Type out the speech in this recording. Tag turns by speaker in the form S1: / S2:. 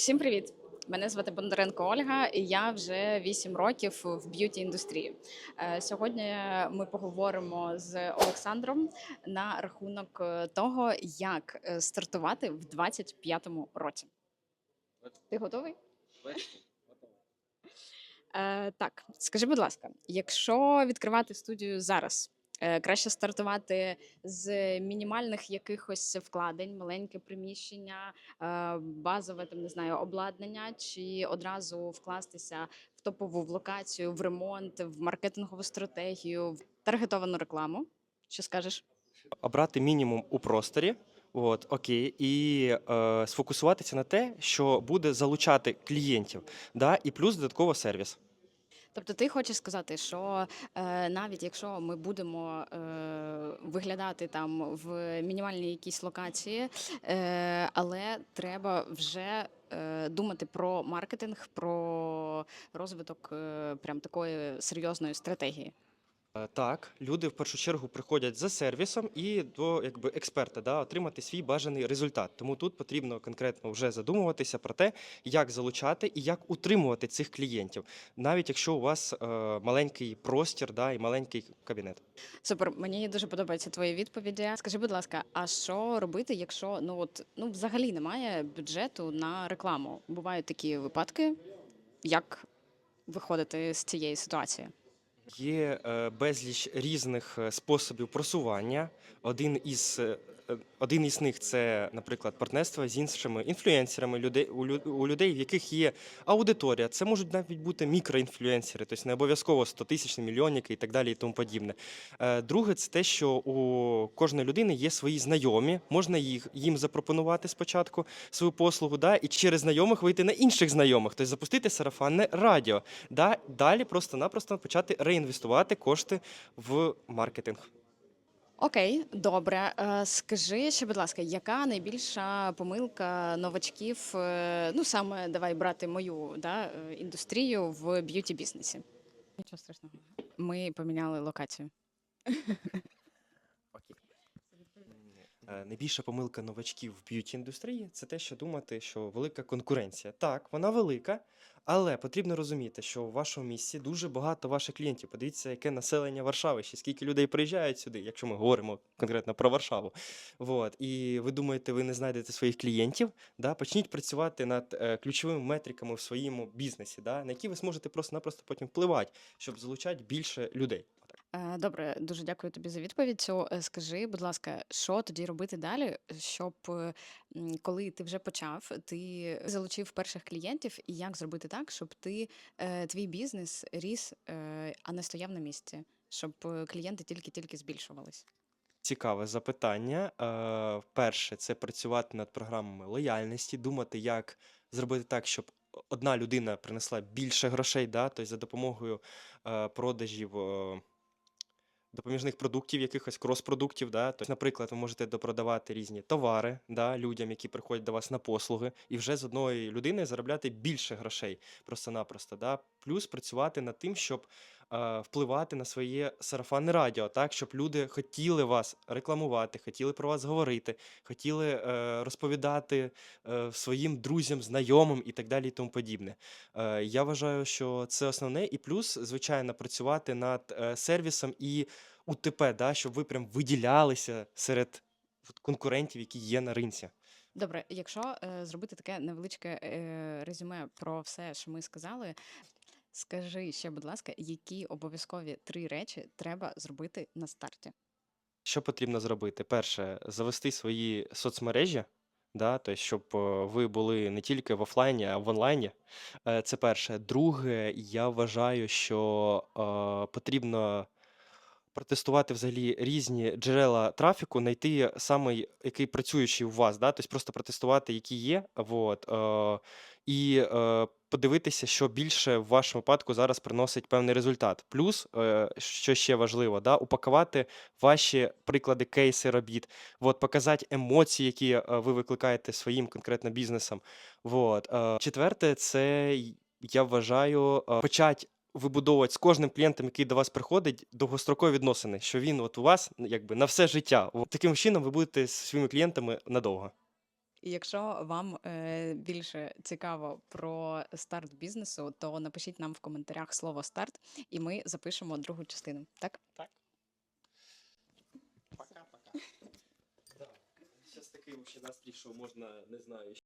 S1: Всім привіт! Мене звати Бондаренко Ольга, і я вже 8 років в б'юті індустрії. Е, Сьогодні ми поговоримо з Олександром на рахунок е, того, як е, стартувати в 25-му році. Ти готовий? Так, скажи, будь ласка, якщо відкривати студію зараз, краще стартувати з мінімальних якихось вкладень, маленьке приміщення, е, базове там не знаю, обладнання, чи одразу вкластися в топову в локацію, в ремонт, в маркетингову стратегію, в таргетовану рекламу. Що скажеш?
S2: обрати мінімум у просторі. От, окей, і е, сфокусуватися на те, що буде залучати клієнтів, да, і плюс додатково сервіс.
S1: Тобто, ти хочеш сказати, що е, навіть якщо ми будемо е, виглядати там в мінімальній якійсь локації, е, але треба вже е, думати про маркетинг, про розвиток е, прям такої серйозної стратегії.
S2: Е, так, люди в першу чергу приходять за сервісом і до якби експерта, да, отримати свій бажаний результат. Тому тут потрібно конкретно вже задумуватися про те, як залучати і як утримувати цих клієнтів, навіть якщо у вас е, маленький простір, да, і маленький кабінет.
S1: Супер, мені дуже подобаються твої відповіді. Скажи, будь ласка, а що робити, якщо ну от ну взагалі немає бюджету на рекламу? Бувають такі випадки, як виходити з цієї ситуації?
S2: Є е, безліч різних е, способів просування. Один із е, один із них це, наприклад, партнерство з іншими інфлюенсерами людей у, лю- у людей, в яких є аудиторія. Це можуть навіть бути мікроінфлюенсери, тобто не обов'язково 100 тисячні мільйонники і так далі, і тому подібне. Друге, це те, що у кожної людини є свої знайомі, можна їх їм запропонувати спочатку свою послугу, да, і через знайомих вийти на інших знайомих, тобто запустити сарафанне радіо. Да, далі просто-напросто почати реінвестувати кошти в маркетинг.
S1: Окей, добре. Е, Скажи ще, будь ласка, яка найбільша помилка новачків? е, Ну саме давай брати мою да, е, індустрію в б'юті бізнесі. Нічого страшного. Ми поміняли локацію.
S2: Е, Найбільша помилка новачків в б'юті індустрії це те, що думати, що велика конкуренція. Так, вона велика, але потрібно розуміти, що в вашому місці дуже багато ваших клієнтів. Подивіться, яке населення Варшави, ще скільки людей приїжджають сюди, якщо ми говоримо конкретно про Варшаву. Вот. І ви думаєте, ви не знайдете своїх клієнтів, да? почніть працювати над е, ключовими метриками в своєму бізнесі, да? на які ви зможете просто-напросто потім впливати, щоб залучати більше людей.
S1: Е, Добре, дуже дякую тобі за відповідь. Е, Скажи, будь ласка, що тоді робити далі, щоб е, коли ти вже почав, ти залучив перших клієнтів, і як зробити так, щоб ти твій бізнес ріс, а не стояв на місці, щоб клієнти тільки-тільки збільшувались?
S2: Цікаве запитання. Перше, це працювати над програмами лояльності, думати, як зробити так, щоб одна людина принесла більше грошей, да? тобто за допомогою е, продажів е, допоміжних продуктів, якихось крос-продуктів. Да? Тобто, наприклад, ви можете допродавати різні товари да, людям, які приходять до вас на послуги, і вже з одної людини заробляти більше грошей просто-напросто. Да? Плюс працювати над тим, щоб впливати на своє сарафанне радіо, так, щоб люди хотіли вас рекламувати, хотіли про вас говорити, хотіли е, розповідати е, своїм друзям, знайомим і так далі, і тому подібне. Е, я вважаю, що це основне, і плюс, звичайно, працювати над сервісом і УТП, да, щоб ви прям виділялися серед конкурентів, які є на ринці.
S1: Добре, якщо е, зробити таке невеличке е, резюме про все, що ми сказали, скажи ще, будь ласка, які обов'язкові три речі треба зробити на старті?
S2: Що потрібно зробити? Перше, завести свої соцмережі, да, тобто, щоб е, ви були не тільки в офлайні, а в онлайні. Е, Це перше. Друге, я вважаю, що е, потрібно протестувати взагалі різні джерела трафіку, знайти самий, який працюючий у вас, да, тобто просто протестувати, які є. Вот, е, і е, подивитися, що більше в вашому випадку зараз приносить певний результат. Плюс, е, що ще важливо, да, упакувати ваші приклади, кейси робіт, от, показати емоції, які е, ви викликаєте своїм конкретно бізнесом. Вот. Е, Четверте, це я вважаю е, почати вибудовувати з кожним клієнтом, який до вас приходить, довгострокові відносини, що він от у вас якби на все життя. От, таким чином ви будете зі своїми клієнтами надовго.
S1: І якщо вам е, більше цікаво про старт бізнесу, то напишіть нам в коментарях слово старт, і ми запишемо другу частину. Так?
S2: Так. Пока-пока. Зараз такий настрій, що можна, не знаю,